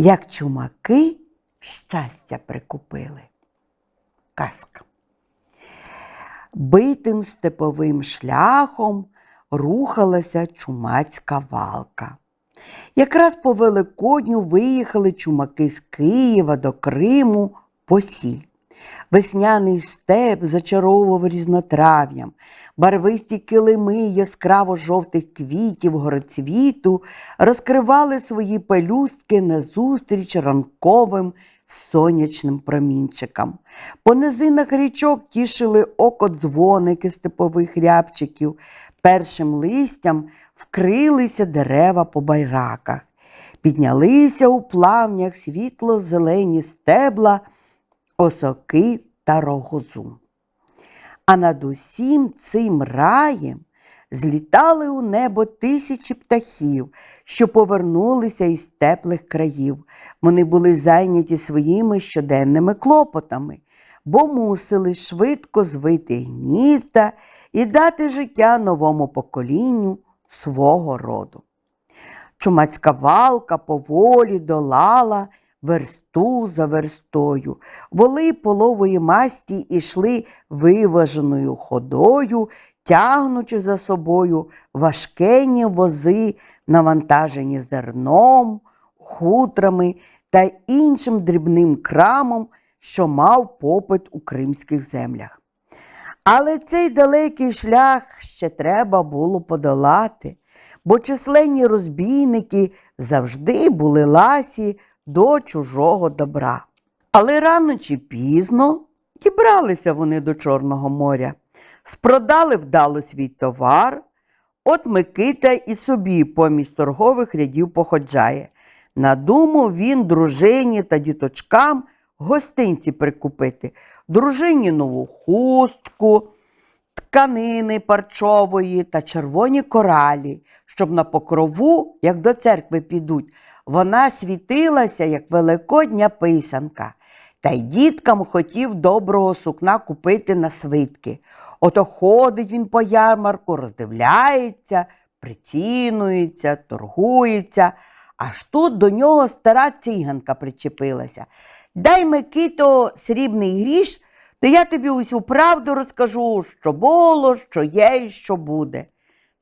Як чумаки щастя прикупили. Казка. Битим степовим шляхом рухалася чумацька валка. Якраз по Великодню виїхали чумаки з Києва до Криму по сіль. Весняний степ зачаровував різнотрав'ям, барвисті килими яскраво жовтих квітів гороцвіту розкривали свої пелюстки назустріч ранковим сонячним промінчикам. По низинах річок тішили око дзвоники степових рябчиків, першим листям вкрилися дерева по байраках, піднялися у плавнях світло-зелені стебла осоки та рогозу. А над усім цим раєм злітали у небо тисячі птахів, що повернулися із теплих країв. Вони були зайняті своїми щоденними клопотами, бо мусили швидко звити гнізда і дати життя новому поколінню свого роду. Чумацька валка поволі долала версту за верстою. Воли полової масті ішли виваженою ходою, тягнучи за собою важкені вози, навантажені зерном, хутрами та іншим дрібним крамом, що мав попит у кримських землях. Але цей далекий шлях ще треба було подолати, бо численні розбійники завжди були ласі до чужого добра. Але рано чи пізно дібралися вони до Чорного моря, спродали вдало свій товар. От Микита і собі поміж торгових рядів походжає. Надумав він дружині та діточкам гостинці прикупити, дружині нову хустку, тканини парчової та червоні коралі, щоб на покрову, як до церкви підуть, вона світилася, як великодня писанка. Та й діткам хотів доброго сукна купити на свитки. Ото ходить він по ярмарку, роздивляється, прицінується, торгується. Аж тут до нього стара циганка причепилася. Дай Микито срібний гріш, то я тобі усю правду розкажу, що було, що є і що буде.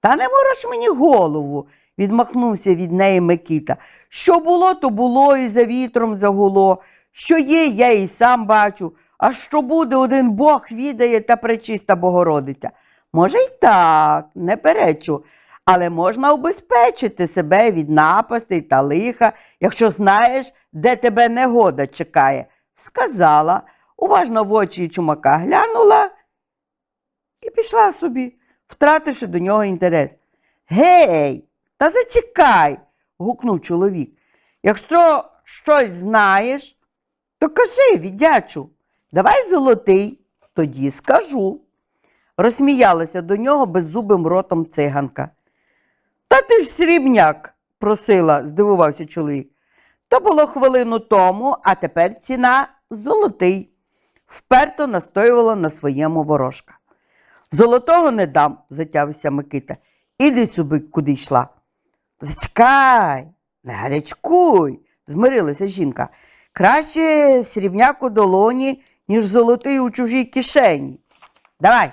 Та не мороч мені голову, відмахнувся від неї Микита. Що було, то було і за вітром загуло. Що є, я і сам бачу, а що буде, один Бог відає та пречиста Богородиця. Може, й так, не перечу, але можна убезпечити себе від напастей та лиха, якщо знаєш, де тебе негода чекає. Сказала, уважно в очі чумака глянула і пішла собі, втративши до нього інтерес. Гей, та зачекай, гукнув чоловік. Якщо щось знаєш, то кажи, віддячу, давай золотий, тоді скажу. Розсміялася до нього беззубим ротом циганка. Та ти ж срібняк, просила, здивувався чоловік. То було хвилину тому, а тепер ціна золотий. Вперто настоювала на своєму ворожка. Золотого не дам, затявився Микита. Іди сюди, куди йшла. Зачекай, не гарячкуй, змирилася жінка. Краще срібняк у долоні, ніж золотий у чужій кишені. Давай.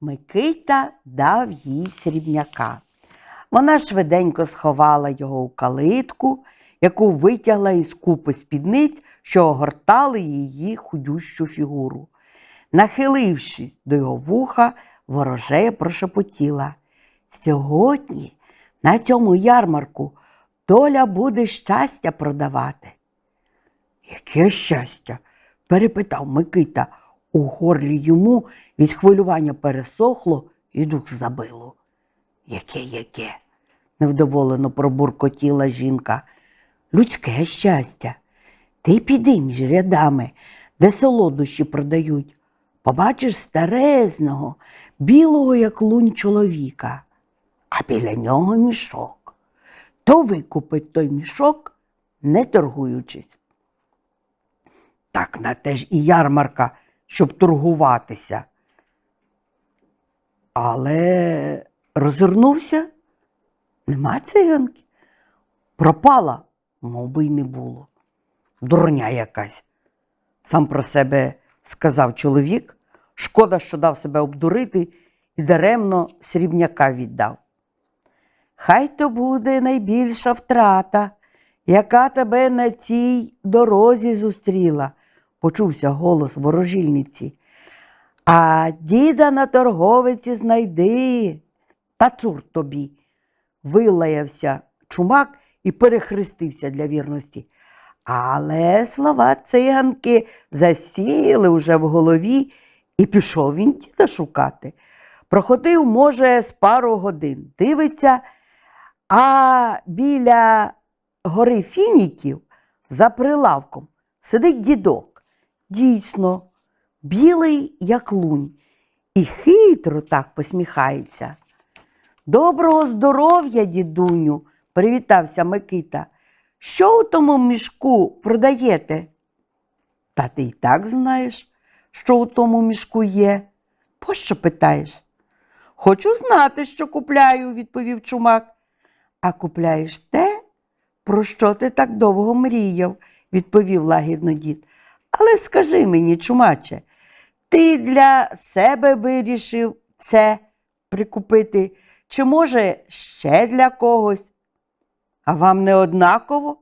Микита дав їй срібняка. Вона швиденько сховала його у калитку, яку витягла із купи спідниць, що огортали її худющу фігуру. Нахилившись до його вуха, ворожея прошепотіла. Сьогодні на цьому ярмарку доля буде щастя продавати. Яке щастя? перепитав Микита. У горлі йому від хвилювання пересохло і дух забило. Яке, яке? невдоволено пробуркотіла жінка. людське щастя. Ти піди між рядами, де солодощі продають. Побачиш старезного, білого, як лунь чоловіка, а біля нього мішок. То викупить той мішок, не торгуючись. Так на те ж і ярмарка, щоб торгуватися. Але розвернувся, нема циганки. Пропала, мов би й не було. Дурня якась. Сам про себе сказав чоловік. Шкода, що дав себе обдурити і даремно срібняка віддав. Хай то буде найбільша втрата, яка тебе на цій дорозі зустріла, почувся голос ворожільниці. А діда на торговиці знайди. Та цур тобі. Вилаявся чумак і перехрестився для вірності. Але слова циганки засіли уже в голові, і пішов він діда шукати. Проходив, може, з пару годин. Дивиться, а біля гори фініків за прилавком сидить дідок. Дійсно, білий, як лунь, і хитро так посміхається. Доброго здоров'я, дідуню, привітався Микита. Що у тому мішку продаєте? Та ти й так знаєш, що у тому мішку є. Пощо питаєш? Хочу знати, що купляю, відповів чумак. А купляєш те, про що ти так довго мріяв, відповів лагідно дід. Але скажи мені, чумаче, ти для себе вирішив все прикупити, чи, може, ще для когось? А вам не однаково?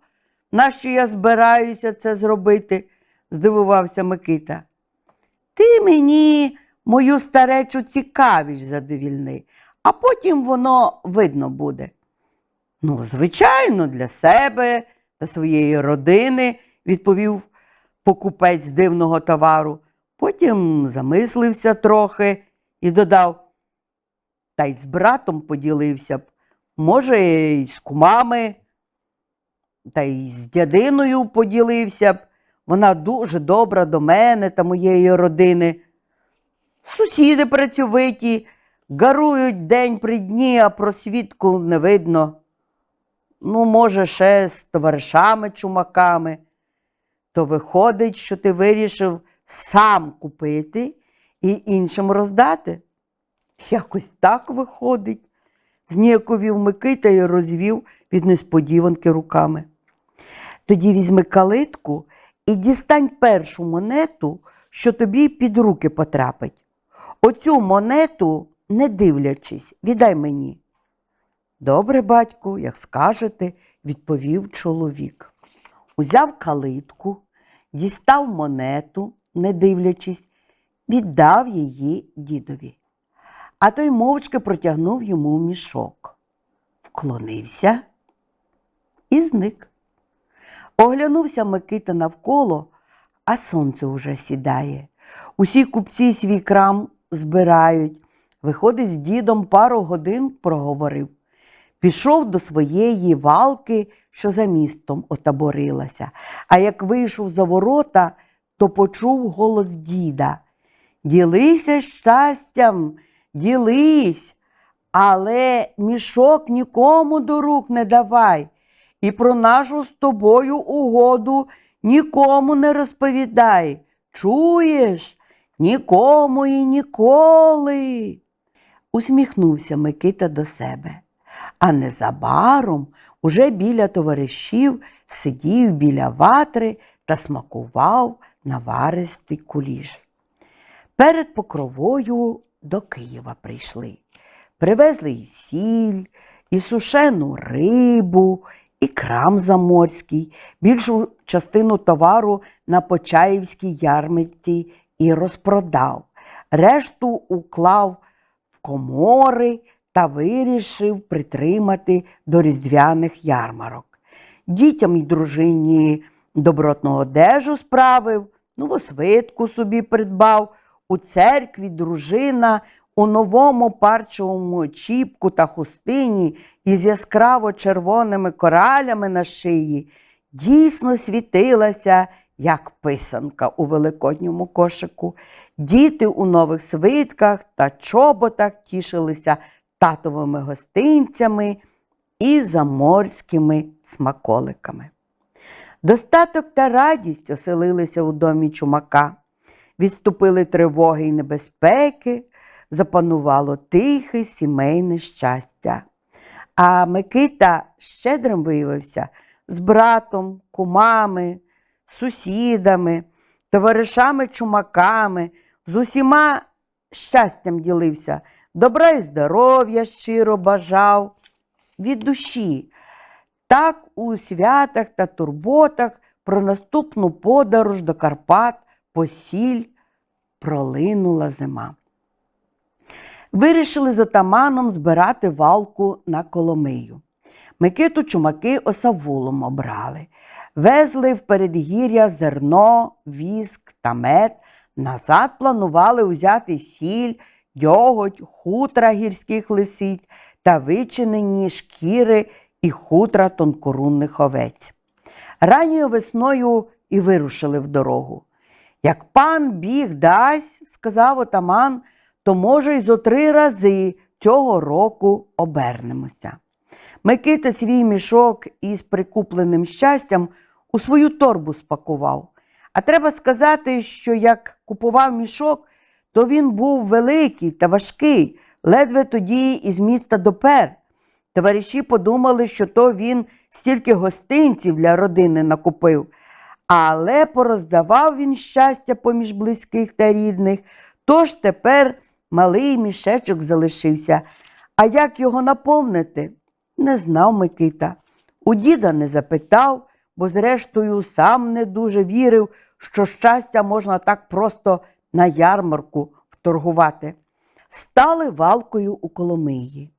Нащо я збираюся це зробити? здивувався Микита. Ти мені мою старечу цікавість задовільни, а потім воно видно буде. Ну, звичайно, для себе та своєї родини, відповів покупець дивного товару. Потім замислився трохи і додав, та й з братом поділився б, може, й з кумами, та й з дядиною поділився б. Вона дуже добра до мене та моєї родини. Сусіди працьовиті, гарують день при дні, а про свідку не видно. Ну, може, ще з товаришами чумаками. То виходить, що ти вирішив сам купити і іншим роздати. Якось так виходить, зніяковів Микита і розвів від несподіванки руками. Тоді візьми калитку і дістань першу монету, що тобі під руки потрапить. Оцю монету, не дивлячись, віддай мені. Добре, батьку, як скажете, відповів чоловік. Узяв калитку, дістав монету, не дивлячись, віддав її дідові. А той мовчки протягнув йому мішок, вклонився і зник. Оглянувся Микита навколо, а сонце уже сідає. Усі купці свій крам збирають. Виходить, з дідом пару годин проговорив. Пішов до своєї валки, що за містом отаборилася. А як вийшов за ворота, то почув голос діда. Ділися щастям, ділись, але мішок нікому до рук не давай. І про нашу з тобою угоду нікому не розповідай. Чуєш? Нікому і ніколи. Усміхнувся Микита до себе. А незабаром уже біля товаришів сидів біля ватри та смакував наваристий куліш. Перед покровою до Києва прийшли. Привезли і сіль, і сушену рибу, і крам заморський, більшу частину товару на Почаївській ярмарці і розпродав. Решту уклав в комори та вирішив притримати до різдвяних ярмарок. Дітям і дружині добротну одежу справив, новосвитку собі придбав. У церкві дружина у новому парчовому чіпку та хустині із яскраво червоними коралями на шиї дійсно світилася, як писанка у великодньому кошику. Діти у нових свитках та чоботах тішилися татовими гостинцями і заморськими смаколиками. Достаток та радість оселилися у домі чумака. Відступили тривоги й небезпеки, запанувало тихе сімейне щастя. А Микита щедрим виявився з братом, кумами, сусідами, товаришами-чумаками, з усіма щастям ділився, добра і здоров'я щиро бажав від душі. Так у святах та турботах про наступну подорож до Карпат посіль пролинула зима. Вирішили з отаманом збирати валку на Коломию. Микиту чумаки осавулом обрали. Везли в передгір'я зерно, віск та мед. Назад планували узяти сіль, дьоготь, хутра гірських лисиць та вичинені шкіри і хутра тонкорунних овець. Ранньою весною і вирушили в дорогу. Як пан біг дасть, сказав отаман, то може й зо три рази цього року обернемося. Микита свій мішок із прикупленим щастям у свою торбу спакував. А треба сказати, що як купував мішок, то він був великий та важкий, ледве тоді із міста допер. Товариші подумали, що то він стільки гостинців для родини накупив. Але пороздавав він щастя поміж близьких та рідних, тож тепер малий мішечок залишився. А як його наповнити? Не знав Микита. У діда не запитав, бо, зрештою, сам не дуже вірив, що щастя можна так просто на ярмарку вторгувати. Стали валкою у Коломиї.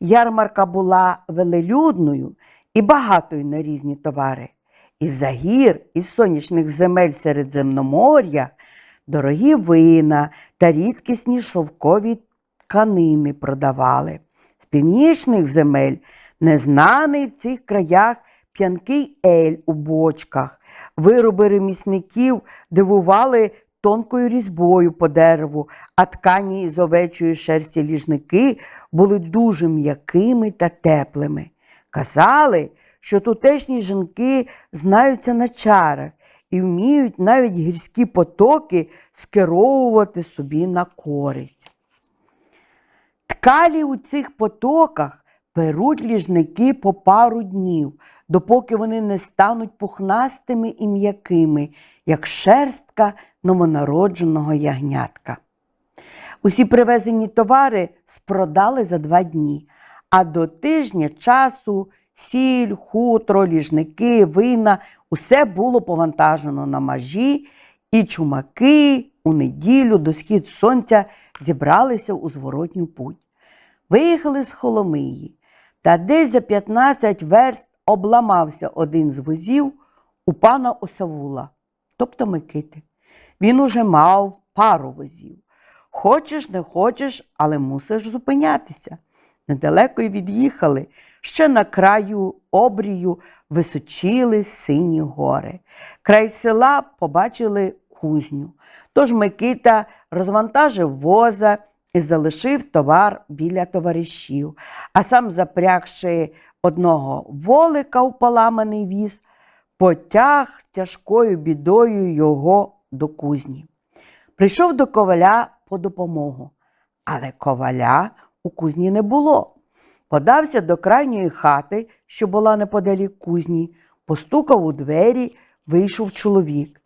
Ярмарка була велелюдною і багатою на різні товари. Із-за гір, із сонячних земель Середземномор'я дорогі вина та рідкісні шовкові тканини продавали. З північних земель незнаний в цих краях п'янкий ель у бочках. Вироби ремісників дивували тонкою різьбою по дереву, а ткані із овечої шерсті ліжники були дуже м'якими та теплими. Казали, що тутешні жінки знаються на чарах і вміють навіть гірські потоки скеровувати собі на користь. Ткалі у цих потоках беруть ліжники по пару днів, допоки вони не стануть пухнастими і м'якими, як шерстка новонародженого ягнятка. Усі привезені товари спродали за два дні, а до тижня часу сіль, хутро, ліжники, вина усе було повантажено на majі, і чумаки у неділю до схід сонця зібралися у зворотню путь. Виїхали з Холомиї, та десь за 15 верст обламався один з возів у пана Осавула, тобто Микити. Він уже мав пару возів. Хочеш, не хочеш, але мусиш зупинятися. Недалеко й від'їхали, ще на краю обрію височили сині гори. Край села побачили кузню. Тож Микита розвантажив воза і залишив товар біля товаришів, а сам, запрягши одного волика у поламаний віз, потяг з тяжкою бідою його до кузні. Прийшов до коваля по допомогу, але коваля у кузні не було. Подався до крайньої хати, що була неподалік кузні, постукав у двері, вийшов чоловік.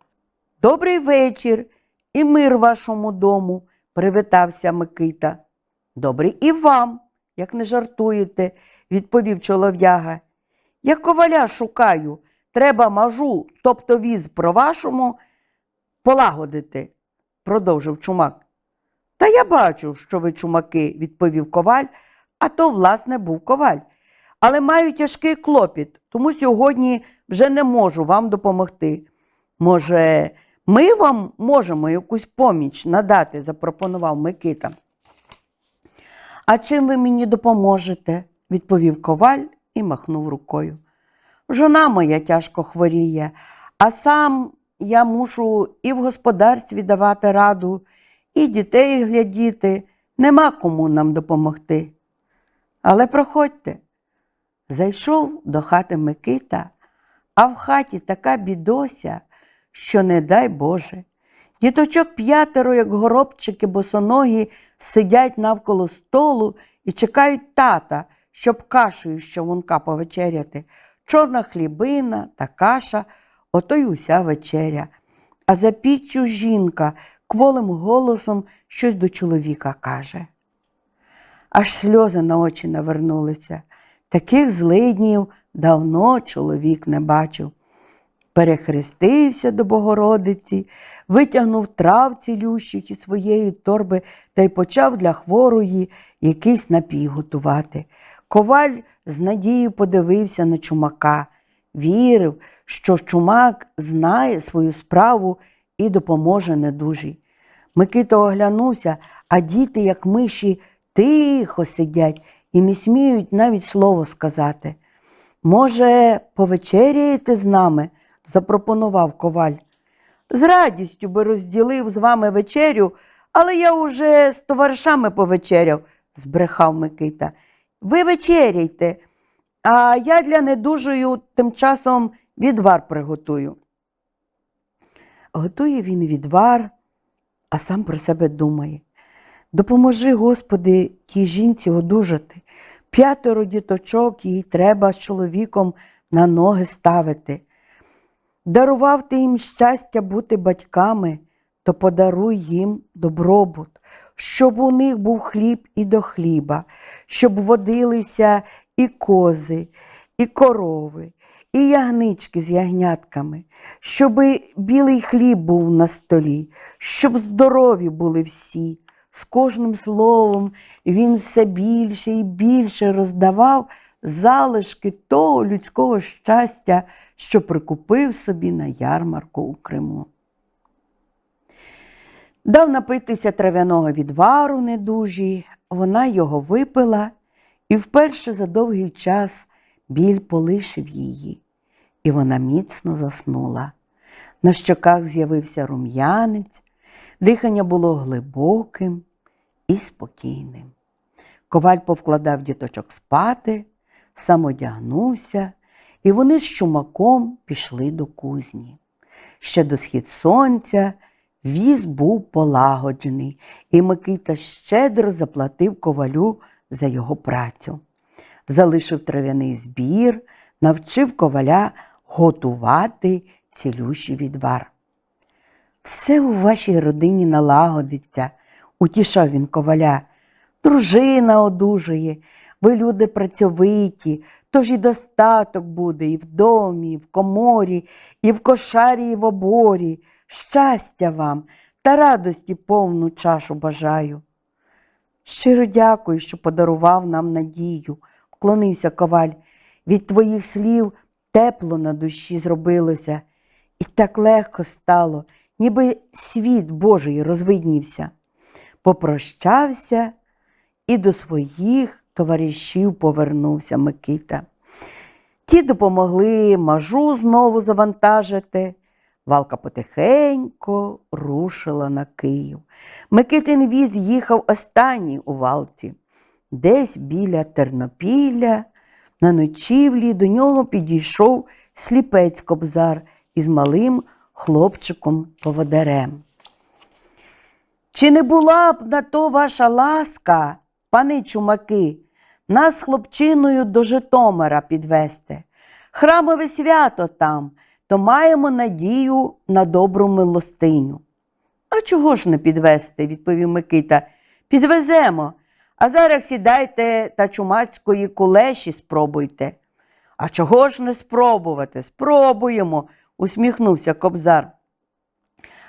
Добрий вечір і мир вашому дому, привітався Микита. Добрий і вам, як не жартуєте, відповів чолов'яга. Я коваля шукаю, треба мажу, тобто віз про вашому полагодити, продовжив чумак. Та я бачу, що ви чумаки, відповів коваль, а то, власне, був коваль. Але маю тяжкий клопіт, тому сьогодні вже не можу вам допомогти. Може, ми вам можемо якусь поміч надати, запропонував Микита. А чим ви мені допоможете? відповів коваль і махнув рукою. Жона моя тяжко хворіє, а сам я мушу і в господарстві давати раду, і дітей глядіти, нема кому нам допомогти. Але проходьте. Зайшов до хати Микита, а в хаті така бідося, що не дай Боже. Діточок п'ятеро, як горобчики босоногі, сидять навколо столу і чекають тата, щоб кашею з човунка повечеряти. Чорна хлібина та каша, ото й уся вечеря. А за піччю жінка кволим голосом щось до чоловіка каже. Аж сльози на очі навернулися. Таких злиднів давно чоловік не бачив. Перехрестився до Богородиці, витягнув трав цілющих із своєї торби та й почав для хворої якийсь напій готувати. Коваль з надією подивився на чумака, вірив, що чумак знає свою справу і допоможе недужій. Микита оглянувся, а діти, як миші, тихо сидять і не сміють навіть слово сказати. Може, повечеряєте з нами? Запропонував коваль. З радістю би розділив з вами вечерю, але я уже з товаришами повечеряв, збрехав Микита. Ви вечеряйте, а я для недужою тим часом відвар приготую. Готує він відвар, а сам про себе думає. Допоможи, Господи, тій жінці одужати. П'ятеро діточок їй треба з чоловіком на ноги ставити. Дарував ти їм щастя бути батьками, то подаруй їм добробут, щоб у них був хліб і до хліба, щоб водилися і кози, і корови, і ягнички з ягнятками, щоб білий хліб був на столі, щоб здорові були всі. З кожним словом він все більше і більше роздавав залишки того людського щастя, що прикупив собі на ярмарку у Криму. Дав напитися трав'яного відвару недужій, вона його випила, і вперше за довгий час біль полишив її, і вона міцно заснула. На щоках з'явився рум'янець, дихання було глибоким і спокійним. Коваль повкладав діточок спати, сам одягнувся, і вони з чумаком пішли до кузні. Ще до схід сонця віз був полагоджений, і Микита щедро заплатив ковалю за його працю. Залишив трав'яний збір, навчив коваля готувати цілющий відвар. Все у вашій родині налагодиться, утішав він коваля. Дружина одужує, ви люди працьовиті, тож і достаток буде і в домі, і в коморі, і в кошарі, і в оборі. Щастя вам та радості повну чашу бажаю. Щиро дякую, що подарував нам надію, вклонився коваль. Від твоїх слів тепло на душі зробилося, і так легко стало, ніби світ Божий розвиднівся. Попрощався і до своїх товаришів повернувся Микита. Ті допомогли мажу знову завантажити. Валка потихенько рушила на Київ. Микитин віз їхав останній у валці. Десь біля Тернопілля на ночівлі до нього підійшов сліпець кобзар із малим хлопчиком-поводарем. Чи не була б на то ваша ласка, пани чумаки, нас хлопчиною до Житомира підвести? Храмове свято там, то маємо надію на добру милостиню. А чого ж не підвести, відповів Микита. Підвеземо. А зараз сідайте та чумацької кулеші спробуйте. А чого ж не спробувати? Спробуємо, усміхнувся кобзар.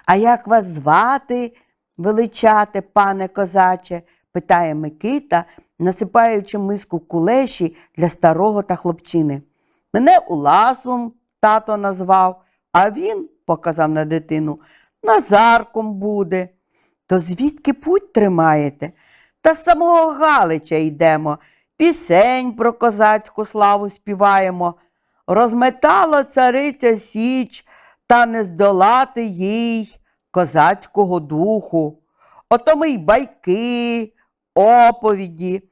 А як вас звати, величати, пане козаче? питає Микита, насипаючи миску кулеші для старого та хлопчини. Мене Уласом тато назвав, а він, показав на дитину, Назарком буде. То звідки путь тримаєте? Та з самого Галича йдемо, пісень про козацьку славу співаємо. розметала цариця Січ, та не здолати їй козацького духу. Ото ми й байки, оповіді,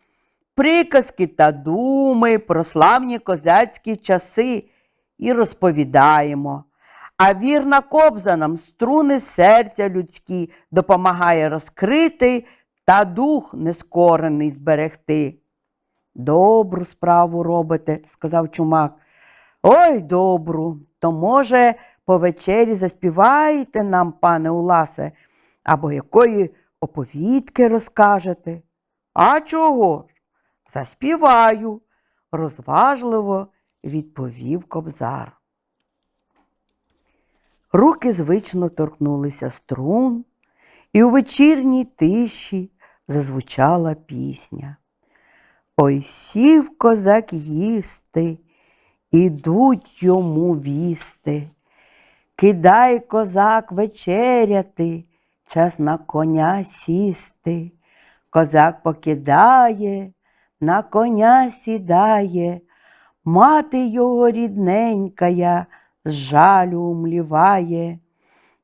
приказки та думи про славні козацькі часи і розповідаємо. А вірна кобза нам струни серця людські допомагає розкрити та дух нескорений зберегти. Добру справу робите, сказав чумак. Ой, добру, то, може, по вечері заспіваєте нам, пане Уласе, або якої оповідки розкажете. А чого ж? Заспіваю, розважливо відповів кобзар. Руки звично торкнулися струн, і у вечірній тиші зазвучала пісня. Ой сів козак їсти, ідуть йому вісти. Кидай козак вечеряти, час на коня сісти. Козак покидає, на коня сідає, мати його рідненькая з жалю умліває.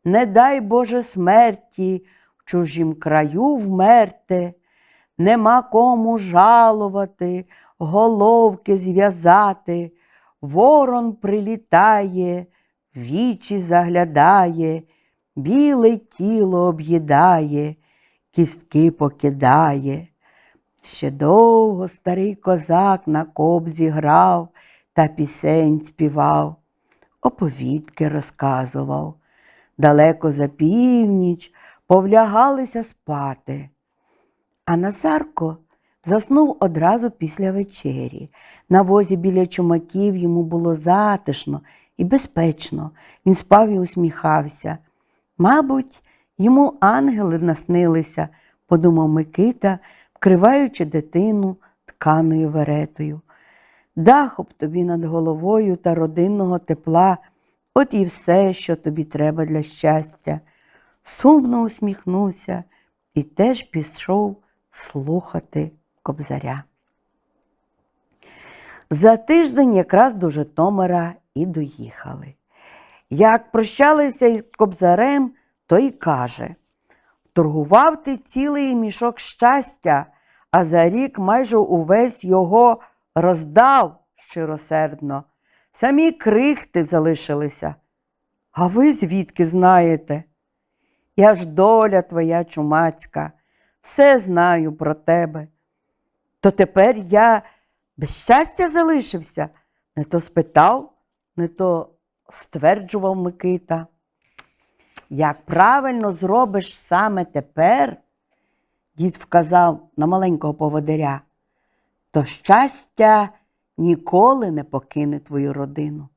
Не дай Боже смерті в чужім краю вмерти, нема кому жалувати, головки зв'язати. Ворон прилітає, вічі заглядає, біле тіло об'їдає, кістки покидає. Ще довго старий козак на кобзі грав та пісень співав, оповідки розказував. Далеко за північ повлягалися спати. А Назарко заснув одразу після вечері. На возі біля чумаків йому було затишно і безпечно. Він спав і усміхався. Мабуть, йому ангели наснилися, подумав Микита, вкриваючи дитину тканою веретою. Даху б тобі над головою та родинного тепла, от і все, що тобі треба для щастя. Сумно усміхнувся і теж пішов слухати кобзаря. За тиждень якраз до Житомира і доїхали. Як прощалися із кобзарем, то й каже Торгував ти цілий мішок щастя, а за рік майже увесь його роздав щиросердно. Самі крихти залишилися. А ви звідки знаєте? Я ж доля твоя чумацька, все знаю про тебе. То тепер я без щастя залишився, не то спитав, не то стверджував Микита. Як правильно зробиш саме тепер, дід вказав на маленького поводиря, то щастя ніколи не покине твою родину.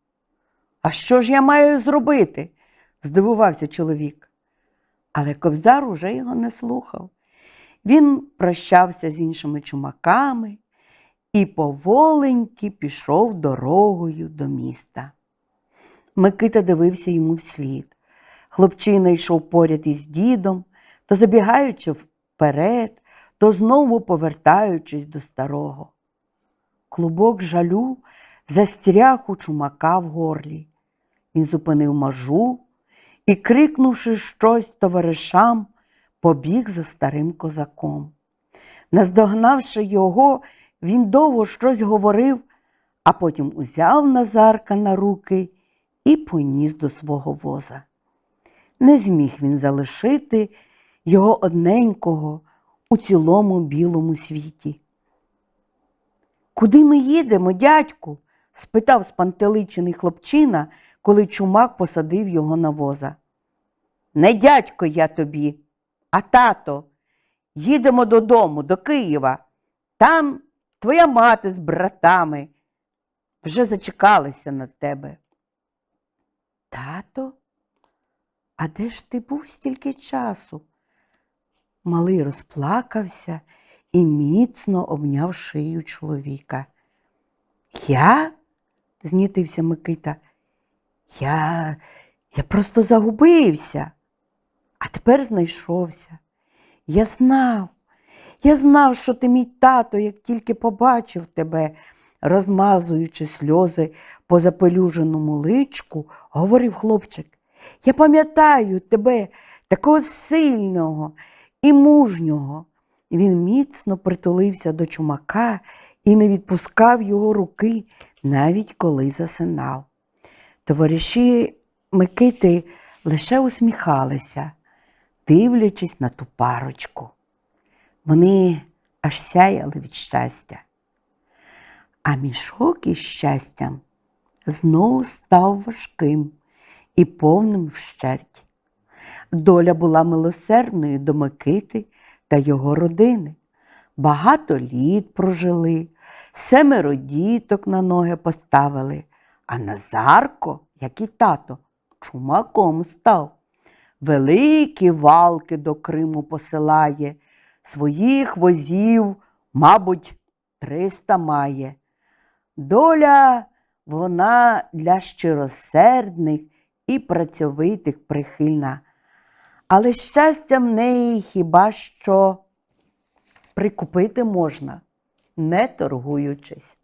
А що ж я маю зробити? здивувався чоловік. Але кобзар уже його не слухав. Він прощався з іншими чумаками і поволеньки пішов дорогою до міста. Микита дивився йому вслід. Хлопчина йшов поряд із дідом, то забігаючи вперед, то знову повертаючись до старого. Клубок жалю застряг у чумака в горлі. Він зупинив мажу і, крикнувши щось товаришам, побіг за старим козаком. Наздогнавши його, він довго щось говорив, а потім узяв Назарка на руки і поніс до свого воза. Не зміг він залишити його одненького у цілому білому світі. Куди ми їдемо, дядьку? спитав спантеличений хлопчина, коли чумак посадив його на воза. Не дядько я тобі, а тато. Їдемо додому, до Києва. Там твоя мати з братами вже зачекалися на тебе. Тато? А де ж ти був стільки часу? Малий розплакався і міцно обняв шию чоловіка. Я? знітився Микита. Я, я просто загубився, а тепер знайшовся. Я знав, я знав, що ти мій тато, як тільки побачив тебе, розмазуючи сльози по запелюженому личку, говорив хлопчик. Я пам'ятаю тебе, такого сильного і мужнього. Він міцно притулився до чумака і не відпускав його руки, навіть коли засинав. Товариші Микити лише усміхалися, дивлячись на ту парочку. Вони аж сяяли від щастя. А мішок із щастям знову став важким і повним вщерть. Доля була милосердною до Микити та його родини. Багато літ прожили, семеро діток на ноги поставили, а Назарко, як і тато, чумаком став. Великі валки до Криму посилає, своїх возів, мабуть, триста має. Доля вона для щиросердних і працьовитих прихильна, але щастя в неї хіба що прикупити можна, не торгуючись.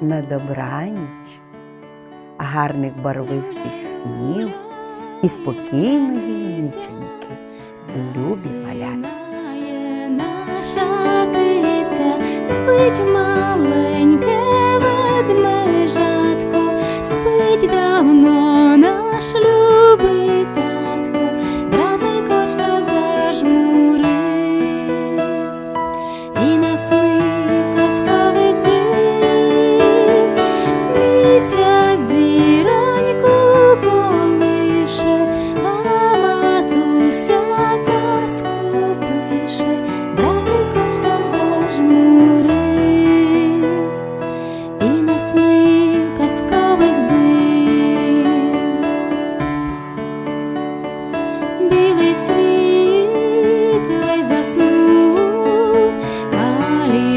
На добраніч, гарних барвистих снів і спокійної ніченьки, любі малята. Наша киця спить маленьке taşlı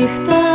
ліхта.